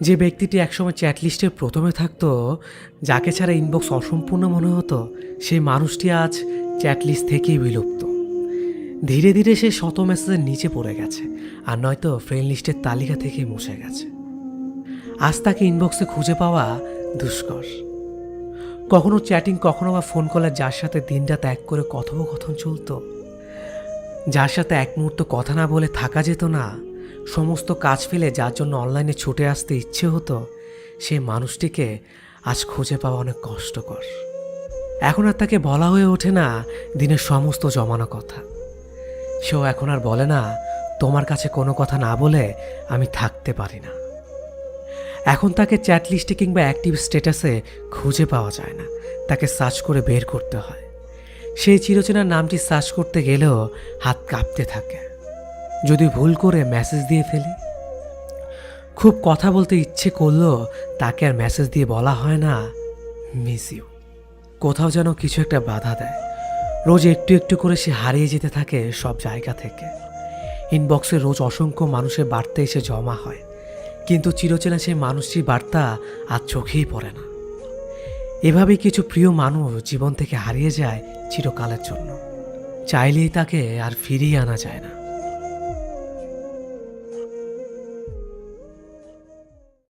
যে ব্যক্তিটি একসময় চ্যাট লিস্টের প্রথমে থাকতো, যাকে ছাড়া ইনবক্স অসম্পূর্ণ মনে হতো, সেই মানুষটি আজ চ্যাট লিস্ট থেকেই বিলুপ্ত। ধীরে ধীরে সে শত মেসেজের নিচে পড়ে গেছে, আর নয়তো ফ্রেন্ড লিস্টের তালিকা থেকেই মুছে গেছে। আজ তাকে ইনবক্সে খুঁজে পাওয়া দুষ্কর। কখনো চ্যাটিং, কখনো বা ফোন কলে যার সাথে দিনটা ত্যাগ করে কথোপকথন চলতো, যার সাথে এক মুহূর্ত কথা না বলে থাকা যেত না সমস্ত কাজ ফেলে যার জন্য অনলাইনে ছুটে আসতে ইচ্ছে হতো সেই মানুষটিকে আজ খুঁজে পাওয়া অনেক কষ্টকর। এখন আর তাকে বলা হয়ে ওঠে না দিনের সমস্ত জমানো কথা। সেও এখন আর বলে না, তোমার কাছে কোনো কথা না বলে আমি থাকতে পারি না। এখন তাকে চ্যাট লিস্টে কিংবা অ্যাক্টিভ স্ট্যাটাসে খুঁজে পাওয়া যায় না। তাকে সার্চ করে বের করতে হয়। সেই চিরচেনার নামটি সার্চ করতে গেলেও হাত কাঁপতে থাকে। যদি ভুল করে মেসেজ দিয়ে ফেলি? খুব কথা বলতে ইচ্ছে করলেও তাকে আর মেসেজ দিয়ে বলা হয় না। মিস ইউ কোথাও যেন কিছু একটা বাধা দেয়। রোজ একটু একটু করে সে হারিয়ে যেতে থাকে সব জায়গা থেকে। ইনবক্সে রোজ অসংখ্য মানুষের বার্তা এসে জমা হয়। কিন্তু চিরচেনা সেই মানুষটির বার্তা আর চোখেই পড়ে না। এভাবেই কিছু প্রিয় মানুষ জীবন থেকে হারিয়ে যায় চিরকালের জন্য। চাইলেই তাকে আর ফিরিয়ে আনা যায় না।